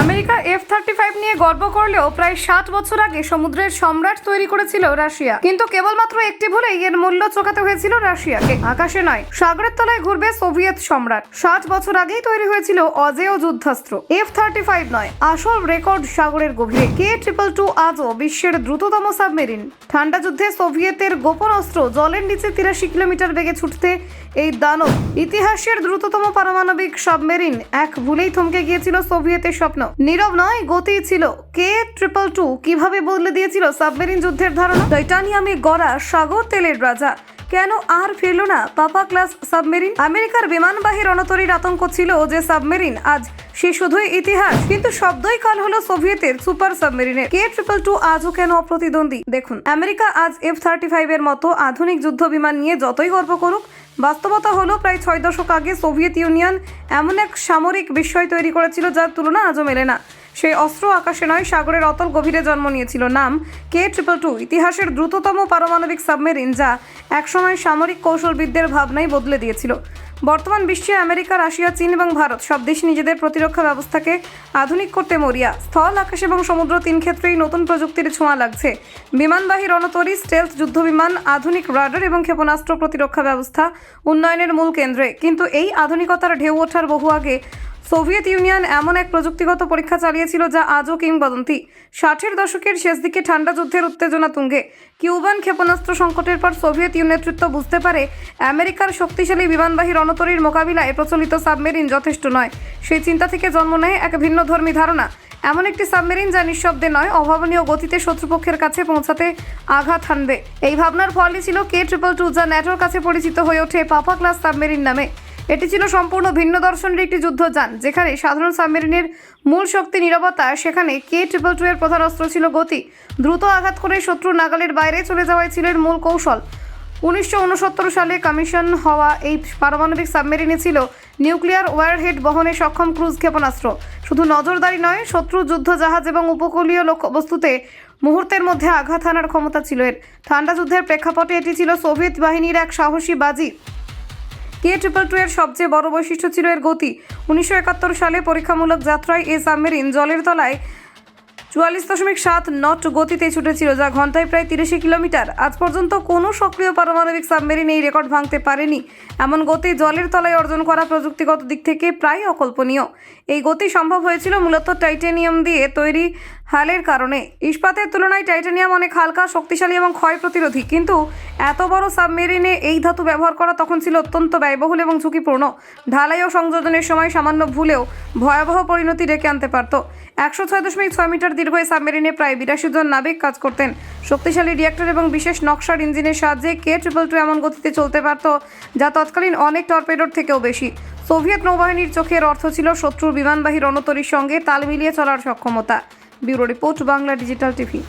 America গর্ব করলেও প্রায় ষাট বছর আগে সমুদ্রের সম্রাট তৈরি করেছিল রাশিয়া। কিন্তু কেবলমাত্র একটি ভুলেই এর মূল্য চোকাতে হয়েছিল রাশিয়াকে। আকাশে নয়, সাগরের তলায় ঘুরবে সোভিয়েত সম্রাট। ষাট বছর আগেই তৈরি হয়েছিল অজেয় যুদ্ধাস্ত্র। এফ থার্টি ফাইভ নয়, আসল রেকর্ড সাগরের গভীরে। কে ট্রিপল টু আজও বিশ্বের দ্রুততম সাবমেরিন? ঠান্ডা যুদ্ধে সোভিয়েতের গোপন অস্ত্র জলের নিচে তিরাশি কিলোমিটার বেগে ছুটতে এই দানব ইতিহাসের দ্রুততম পারমাণবিক সাবমেরিন। এক ভুলেই থমকে গিয়েছিল সোভিয়েতের স্বপ্ন। নীরব নয় গতি ছিল কে ট্রিপল টু কীভাবে বদলে দিয়েছিল সাবমেরিন যুদ্ধের ধারণা? টাইটানিয়ামে গড়া সাগর তেলের রাজা। কেন আর ফিরল না পাপা ক্লাস সাবমেরিন? আমেরিকার বিমানবাহী রণতরীর আতঙ্ক ছিল যে সাবমেরিন আজ সে শুধুই ইতিহাস, কিন্তু শব্দই কাল হলো সোভিয়েতের সুপার সাবমেরিনের কে ট্রিপল টু আজও কেন অপ্রতিদ্বন্দ্বী? দেখুন, আমেরিকা আজ এফ থার্টি ফাইভের মতো আধুনিক যুদ্ধ বিমান নিয়ে যতই গর্ব করুক, বাস্তবতা হলো প্রায় ছয় দশক আগে সোভিয়েত ইউনিয়ন এমন এক সামরিক বিস্ময় তৈরি করেছিল যার তুলনা আজও মেলে না। সেই অস্ত্র আকাশে নয়, সাগরের অতল গভীরে জন্ম নিয়েছিল। নাম, কে ট্রিপল টু ইতিহাসের দ্রুততম পারমাণবিক সাবমেরিন যা একসময় সামরিক কৌশলবিদদের ভাবনাই বদলে দিয়েছিল। বর্তমান বিশ্বে আমেরিকা, রাশিয়া, চীন এবং ভারত সব দেশ নিজেদের প্রতিরক্ষা ব্যবস্থাকে আধুনিক করতে মরিয়া। স্থল, আকাশ এবং সমুদ্র তিন ক্ষেত্রেই নতুন প্রযুক্তির ছোঁয়া লাগছে। বিমানবাহী রণতরী স্টেলথ যুদ্ধবিমান, আধুনিক রাডার এবং ক্ষেপণাস্ত্র প্রতিরক্ষা ব্যবস্থা উন্নয়নের মূল কেন্দ্রে। কিন্তু এই আধুনিকতার ঢেউ ওঠার বহু আগে সোভিয়েত ইউনিয়ন এমন এক প্রযুক্তিগত পরীক্ষা চালিয়েছিল যা আজও কিংবদন্তি। ষাটের দশকের শেষ দিকে ঠান্ডা যুদ্ধের উত্তেজনা তুঙ্গে। কিউবান ক্ষেপণাস্ত্র সংকটের পর সোভিয়েত ইউনিয়ন নেতৃত্ব বুঝতে পারে, আমেরিকার শক্তিশালী বিমানবাহী রণতরীর মোকাবিলায় প্রচলিত সাবমেরিন যথেষ্ট নয়। সেই চিন্তা থেকে জন্ম নেয় এক ভিন্ন ধর্মী ধারণা। এমন একটি সাবমেরিন যা নিঃশব্দে নয়, অভাবনীয় গতিতে শত্রুপক্ষের কাছে পৌঁছাতে আঘাত হানবে। এই ভাবনার ফলই ছিল কে ট্রিপল টু যা ন্যাটোর কাছে পরিচিত হয়ে ওঠে পাপা ক্লাস সাবমেরিন নামে। এটি ছিল সম্পূর্ণ ভিন্ন দর্শনের একটি যুদ্ধযান যেখানে সাধারণ সাবমেরিনের মূল শক্তি নিরবতা সেখানে কে ট্রিপল টু এর প্রধান অস্ত্র ছিল গতি। দ্রুত আঘাত করে শত্রু নাগালের বাইরে চলে যাওয়াই ছিল এর মূল কৌশল। উনিশশো উনসত্তর সালে কমিশন হওয়া এই পারমাণবিক সাবমেরিনে ছিল নিউক্লিয়ার ওয়ারহেড বহনে সক্ষম ক্রুজ ক্ষেপণাস্ত্র। শুধু নজরদারি নয়, শত্রু যুদ্ধ জাহাজ এবং উপকূলীয় লক্ষ্যবস্তুতে মুহূর্তের মধ্যে আঘাত হানার ক্ষমতা ছিল এর। ঠান্ডা যুদ্ধের প্রেক্ষাপটে এটি ছিল সোভিয়েত বাহিনীর এক সাহসী বাজি। কে ট্রিপল টু এর সবচেয়ে বড় বৈশিষ্ট্য ছিল এর গতি। উনিশশো একাত্তর সালে পরীক্ষামূলক যাত্রায় এ সাবমেরিন জলের তলায় চুয়াল্লিশ দশমিক সাত নট গতিতে ছুটেছিল যা ঘন্টায় প্রায় তিরিশে কিলোমিটার। আজ পর্যন্ত কোনো সক্রিয় পারমাণবিক সাবমেরিন এই রেকর্ড ভাঙতে পারেনি। এমন গতি জলের তলায় অর্জন করা প্রযুক্তিগত দিক থেকে প্রায় অকল্পনীয়। এই গতি সম্ভব হয়েছিল মূলত টাইটেনিয়াম দিয়ে তৈরি হালের কারণে। ইস্পাতের তুলনায় টাইটেনিয়াম অনেক হালকা, শক্তিশালী এবং ক্ষয় প্রতিরোধী। কিন্তু এত বড় সাবমেরিনে এই ধাতু ব্যবহার করা তখন ছিল অত্যন্ত ব্যয়বহুল এবং ঝুঁকিপূর্ণ। ঢালাই ও সংযোজনের সময় সামান্য ভুলেও ভয়াবহ পরিণতি ডেকে আনতে পারত। একশো ছয় দশমিক ছয় মিটার দীর্ঘ এই সাবমেরিনে প্রায় বিরাশি জন নাবিক কাজ করতেন। শক্তিশালী রিয়াক্টর এবং বিশেষ নকশার ইঞ্জিনের সাহায্যে কে ট্রিপল টু এমন গতিতে চলতে পারত, যা তৎকালীন অনেক টর্পেডোর থেকেও বেশি। সোভিয়েত নৌবাহিনীর চোখের অর্থ ছিল শত্রুর বিমানবাহী রণতরীর সঙ্গে তাল মিলিয়ে চলার সক্ষমতা। Bureau report Bangla digital TV.